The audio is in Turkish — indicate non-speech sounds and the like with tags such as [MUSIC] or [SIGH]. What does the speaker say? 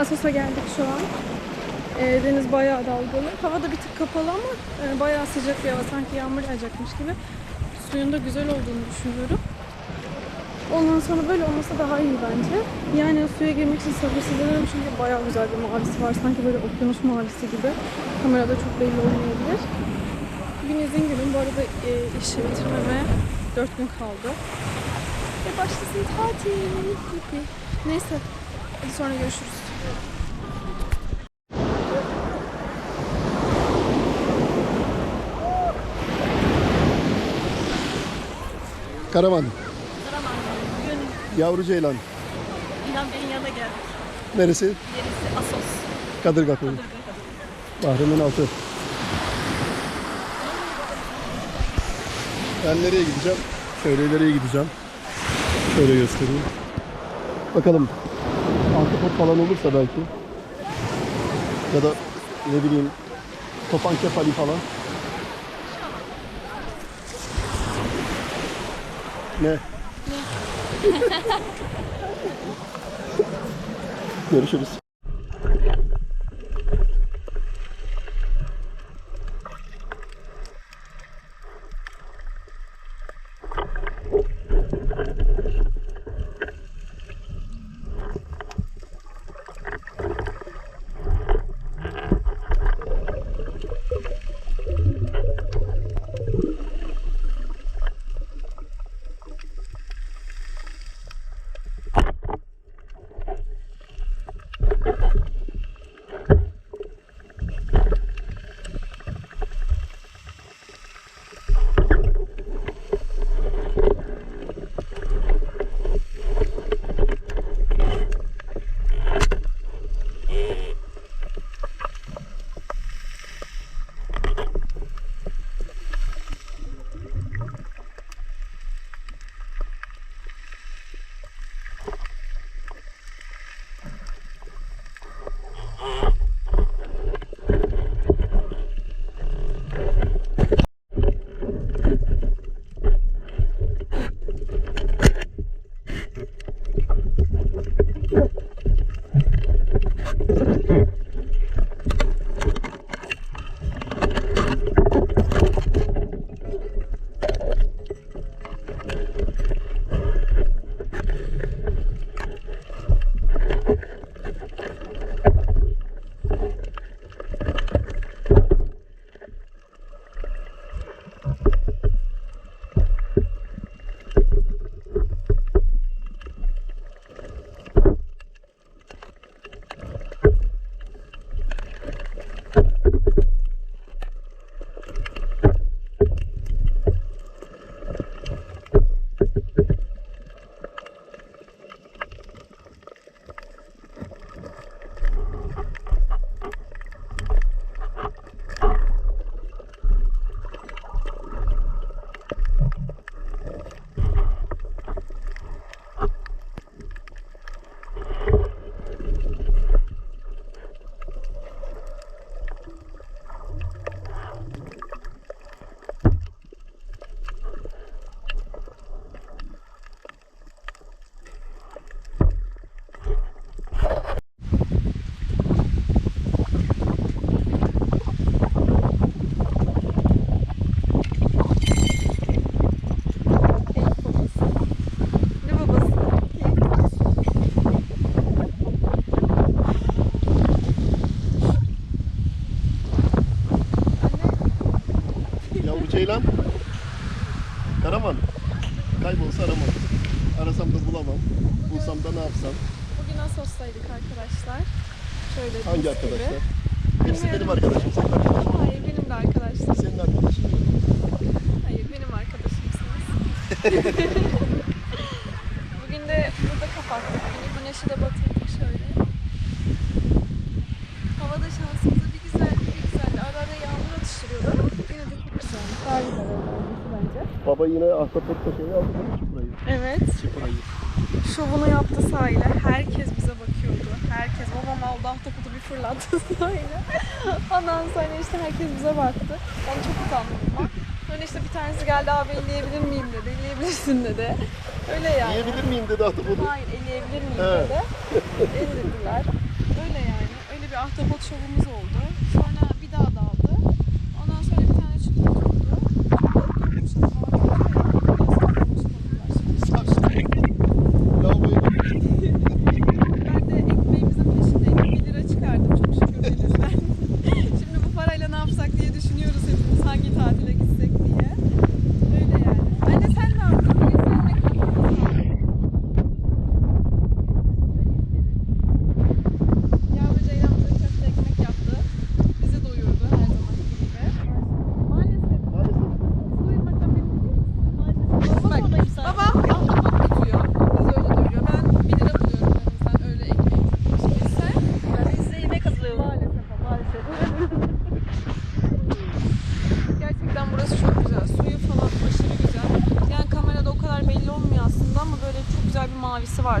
Asos'a geldik şu an. Ee, deniz bayağı dalgalı. Hava da bir tık kapalı ama e, bayağı sıcak bir hava. Sanki yağmur yağacakmış gibi. Suyun da güzel olduğunu düşünüyorum. Ondan sonra böyle olmasa daha iyi bence. Yani suya girmek için sabırsızlanıyorum çünkü bayağı güzel bir mavisi var. Sanki böyle okyanus mavisi gibi. Kamerada çok belli olmayabilir. Bugün izin günüm. Bu arada e, işi bitirmeme 4 gün kaldı. Ve başlasın tatil. Neyse. Hadi sonra görüşürüz. Karaman, Karaman. Bugün yavru ceylan. İlhan Bey'in yanına geldik. Neresi? Yerisi Asos. Kadırga Koyu. Bahremin altı. Ben nereye gideceğim? Şöyle ileriye gideceğim. Şöyle göstereyim. Bakalım. Ahtapot falan olursa belki. Ya da ne bileyim topan kefali falan. Ne? [LAUGHS] Görüşürüz. Şöyle Hangi mis gibi. arkadaşlar? Hepsi benim arkadaşım. Senin arkadaşın. Hayır benim de arkadaşlar. Senin arkadaşın mı? Hayır benim arkadaşımsınız. [LAUGHS] Bugün de burada kapattık. Yine güneşi de batırdık şöyle. Hava da şansımıza bir güzel bir güzel. Ara ara yağmur atıştırıyordu ama yine de çok güzel. Daha güzel olması bence. Baba yine ahtapotla şeyi aldı değil mi? Çuprayı. Evet. Çuprayı. Şovunu yaptı sahile. Herkes bize bakıyordu. Herkes. Babam aldı ahtapotu bir fırlattı [LAUGHS] sahile. Ondan sonra işte herkes bize baktı. Ben çok utandım ama. Sonra işte bir tanesi geldi abi elleyebilir miyim dedi. Elleyebilirsin dedi. Öyle yani. Yiyebilir miyim dedi ahtapotu. Hayır elleyebilir miyim dedi. Ellediler. Öyle bir ahtapot şovumuz oldu. düşünüyoruz hepimiz. Hangi tatil var